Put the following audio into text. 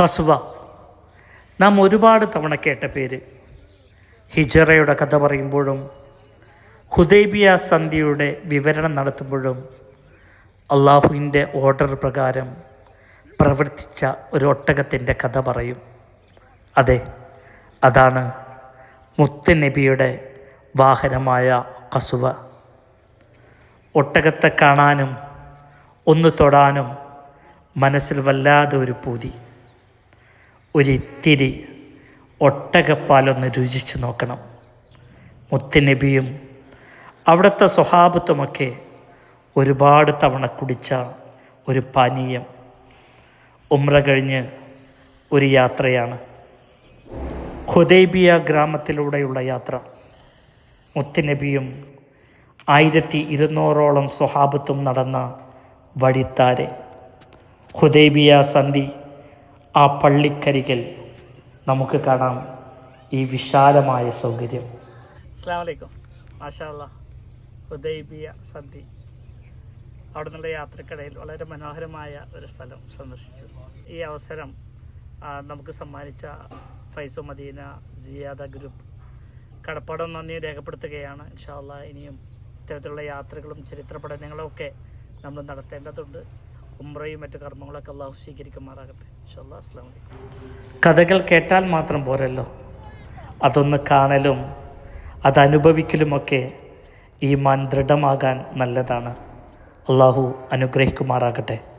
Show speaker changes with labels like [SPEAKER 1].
[SPEAKER 1] കസുവ. നാം ഒരുപാട് തവണ കേട്ട പേര്. ഹിജറയുടെ കഥ പറയുമ്പോഴും ഹുദൈബിയ സന്ധിയുടെ വിവരണം നടത്തുമ്പോഴും അള്ളാഹുവിന്റെ ഓർഡർ പ്രകാരം പ്രവർത്തിച്ച ഒരു ഒട്ടകത്തിന്റെ കഥ പറയും. അതെ അതാണ് മുത്ത് നബിയുടെ വാഹനമായ കസുവ. ഒട്ടകത്തെ കാണാനും ഒന്ന് തൊടാനും മനസ്സിൽ വല്ലാതെ ഒരു പൂതി. ഒരിത്തിരി ഒട്ടകപ്പാലൊന്ന് രുചിച്ചു നോക്കണം. മുത്തുനബിയും അവിടുത്തെ സ്വഭാവത്തുമൊക്കെ ഒരുപാട് തവണ കുടിച്ച ഒരു പാനീയം. ഉമ്ര കഴിഞ്ഞ് ഒരു യാത്രയാണ്. ഹുദൈബിയ ഗ്രാമത്തിലൂടെയുള്ള യാത്ര. മുത്തുനബിയും ആയിരത്തി ഇരുന്നൂറോളം സ്വഹാബത്തും നടന്ന വഴിത്താരെ. ഹുദൈബിയ സന്ധി ആ പള്ളിക്കരികിൽ നമുക്ക് കാണാം ഈ വിശാലമായ സൗകര്യം. അസ്സാം വലൈക്കും മാഷാല്ല ഹുദൈബിയ സന്ധി അവിടെ നിന്നുള്ള യാത്രക്കിടയിൽ വളരെ മനോഹരമായ ഒരു സ്ഥലം സന്ദർശിച്ചു. ഈ അവസരം നമുക്ക് സമ്മാനിച്ച ഫൈസു മദീന ജിയാദ ഗ്രൂപ്പ് കടപ്പാടം നന്ദി രേഖപ്പെടുത്തുകയാണ്. ഇൻഷാല്ല ഇനിയും ഇത്തരത്തിലുള്ള യാത്രകളും ചരിത്ര പഠനങ്ങളും ഒക്കെ നമ്മൾ നടത്തേണ്ടതുണ്ട്. ഉംറയും മറ്റു കർമ്മങ്ങളൊക്കെ അള്ളാഹു സ്വീകരിക്കുമാറാകട്ടെ. ഇൻഷാല്ല കഥകൾ കേട്ടാൽ മാത്രം പോരല്ലോ. അതൊന്ന് കാണലും അതനുഭവിക്കലുമൊക്കെ ഈ മാൻ ദൃഢമാകാൻ നല്ലതാണ്. അള്ളാഹു അനുഗ്രഹിക്കുമാറാകട്ടെ.